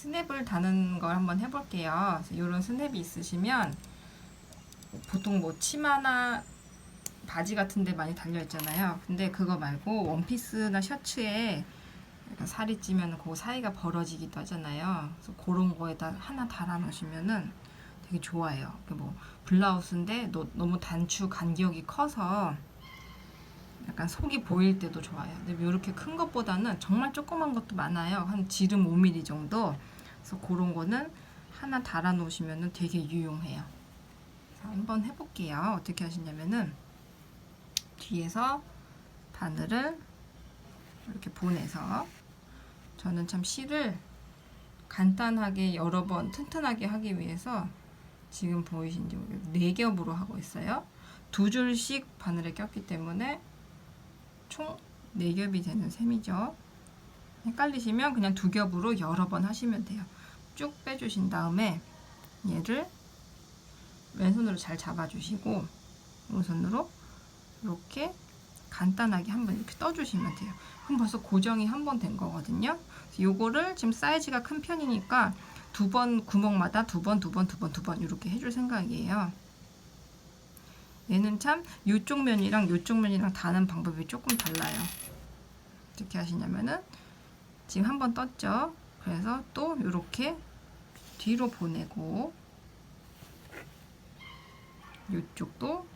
스냅을 다는 걸 한번 해볼게요. 이런 스냅이 있으시면 보통 뭐 치마나 바지 같은 데 많이 달려 있잖아요. 근데 그거 말고 원피스나 셔츠에 살이 찌면 그 사이가 벌어지기도 하잖아요. 그래서 그런 거에다 하나 달아 놓으시면은 되게 좋아요. 그뭐 블라우스인데 너, 너무 단추 간격이 커서 약간 속이 보일 때도 좋아요. 근데 이렇게 큰 것보다는 정말 조그만 것도 많아요. 한 지름 5mm 정도. 그래서 그런 거는 하나 달아 놓으시면 되게 유용해요. 자, 한번 해볼게요. 어떻게 하시냐면은 뒤에서 바늘을 이렇게 보내서 저는 참 실을 간단하게 여러 번 튼튼하게 하기 위해서 지금 보이신지. 네 겹으로 하고 있어요. 두 줄씩 바늘에 꼈기 때문에 총 4겹이 되는 셈이죠. 헷갈리시면 그냥 두 겹으로 여러 번 하시면 돼요. 쭉 빼주신 다음에 얘를 왼손으로 잘 잡아주시고 오른손으로 이렇게 간단하게 한번 이렇게 떠주시면 돼요. 그럼 벌써 고정이 한 번 된 거거든요. 요거를 지금 사이즈가 큰 편이니까 두 번 구멍마다 두 번, 두 번, 두 번, 두 번 이렇게 해줄 생각이에요. 얘는 참 이쪽 면이랑 이쪽 면이랑 다는 방법이 조금 달라요. 어떻게 하시냐면은 지금 한 번 떴죠. 그래서 또 이렇게 뒤로 보내고 이쪽도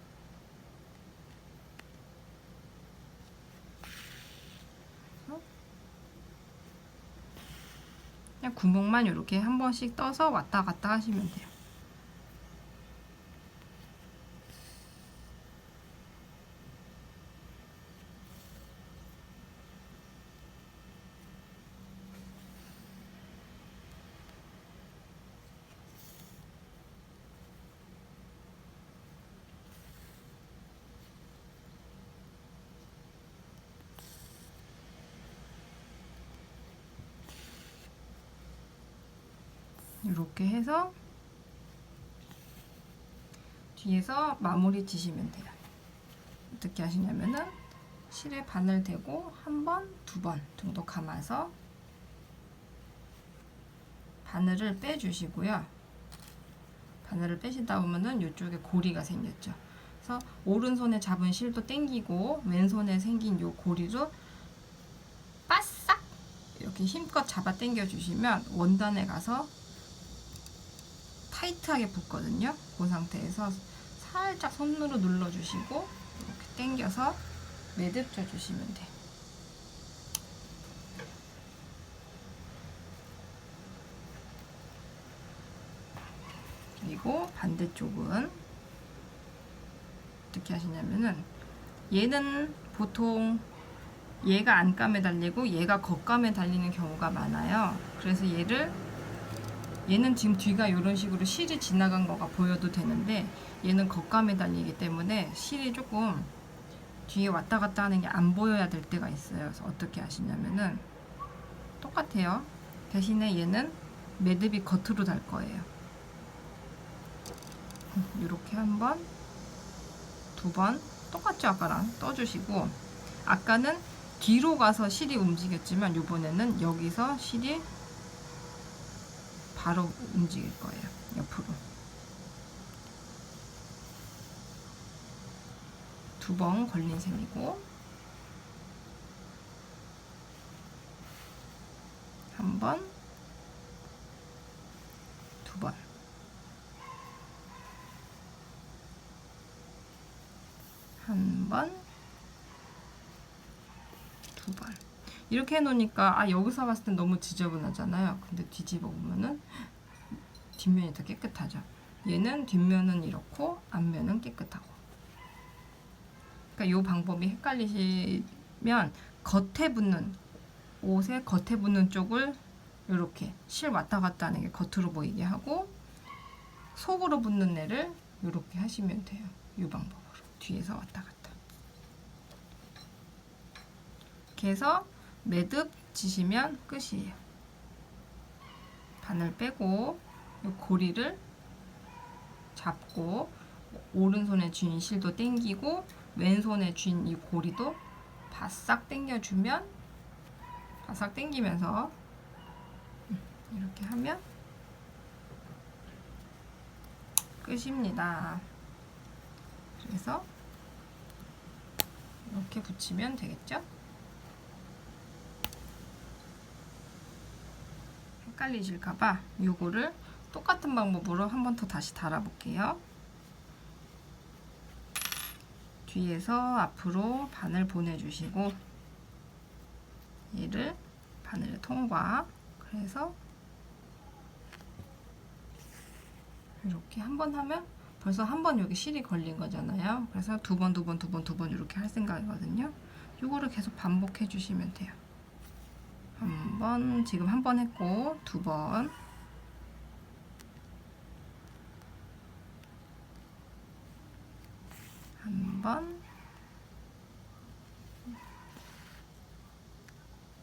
그냥 구멍만 이렇게 한 번씩 떠서 왔다 갔다 하시면 돼요. 이렇게 해서 뒤에서 마무리 지시면 돼요. 어떻게 하시냐면은 실에 바늘 대고 한 번, 두 번 정도 감아서 바늘을 빼주시고요. 바늘을 빼시다 보면은 이쪽에 고리가 생겼죠. 그래서 오른손에 잡은 실도 당기고 왼손에 생긴 요 고리로 바싹 이렇게 힘껏 잡아 당겨 주시면 원단에 가서 타이트하게 붙거든요. 그 상태에서 살짝 손으로 눌러주시고 이렇게 당겨서 매듭 쪄주시면 돼요. 그리고 반대쪽은 어떻게 하시냐면은 얘는 보통 얘가 안감에 달리고 얘가 겉감에 달리는 경우가 많아요. 그래서 얘를 얘는 지금 뒤가 이런 식으로 실이 지나간 거가 보여도 되는데 얘는 겉감에 달리기 때문에 실이 조금 뒤에 왔다 갔다 하는 게 안 보여야 될 때가 있어요. 그래서 어떻게 하시냐면은 똑같아요. 대신에 얘는 매듭이 겉으로 달 거예요. 이렇게 한 번, 두 번 똑같죠 아까랑 떠주시고 아까는 뒤로 가서 실이 움직였지만 이번에는 여기서 실이 바로 움직일 거예요. 옆으로. 두 번 걸린 셈이고 한 번, 두 번. 한 번, 두 번. 이렇게 해놓으니까 아 여기서 봤을 땐 너무 지저분하잖아요. 근데 뒤집어 보면은 뒷면이 더 깨끗하죠. 얘는 뒷면은 이렇고 앞면은 깨끗하고. 그러니까 이 방법이 헷갈리시면 겉에 붙는 옷에 겉에 붙는 쪽을 이렇게 실 왔다 갔다 하는 게 겉으로 보이게 하고 속으로 붙는 애를 이렇게 하시면 돼요. 이 방법으로 뒤에서 왔다 갔다. 이렇게 해서 매듭 지시면 끝이에요. 바늘 빼고 이 고리를 잡고 오른손에 쥔 실도 당기고 왼손에 쥔 이 고리도 바싹 당겨주면 바싹 당기면서 이렇게 하면 끝입니다. 그래서 이렇게 붙이면 되겠죠? 헷갈리실까봐 요거를 똑같은 방법으로 한 번 더 다시 달아볼게요. 뒤에서 앞으로 바늘 보내주시고 얘를 바늘에 통과 그래서 이렇게 한 번 하면 벌써 한 번 여기 실이 걸린 거잖아요. 그래서 두 번, 두 번, 두 번, 두 번 이렇게 할 생각이거든요. 요거를 계속 반복해 주시면 돼요. 한 번, 지금 한 번 했고, 두 번. 한 번.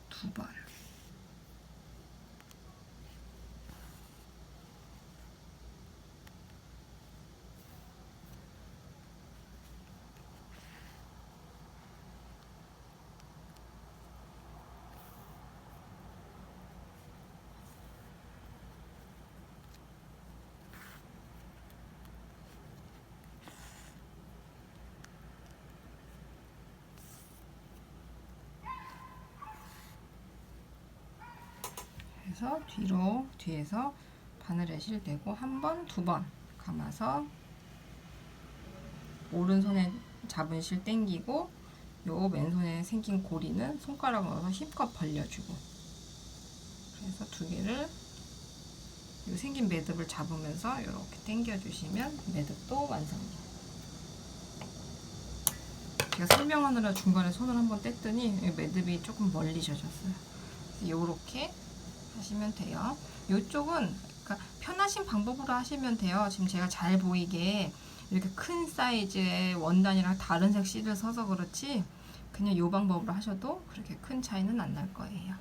두 번. 그래서 뒤로 뒤에서 바늘에 실대고 한 번, 두 번 감아서 오른손에 잡은 실 당기고 요 맨손에 생긴 고리는 손가락 넣어서 힘껏 벌려주고 그래서 두 개를 요 생긴 매듭을 잡으면서 이렇게 당겨주시면 매듭도 완성돼요. 제가 설명하느라 중간에 손을 한번 뗐더니 매듭이 조금 멀리 젖었어요. 이렇게 하시면 돼요. 이쪽은 그러니까 편하신 방법으로 하시면 돼요. 지금 제가 잘 보이게 이렇게 큰 사이즈의 원단이랑 다른 색 실을 써서 그렇지 그냥 이 방법으로 하셔도 그렇게 큰 차이는 안 날 거예요.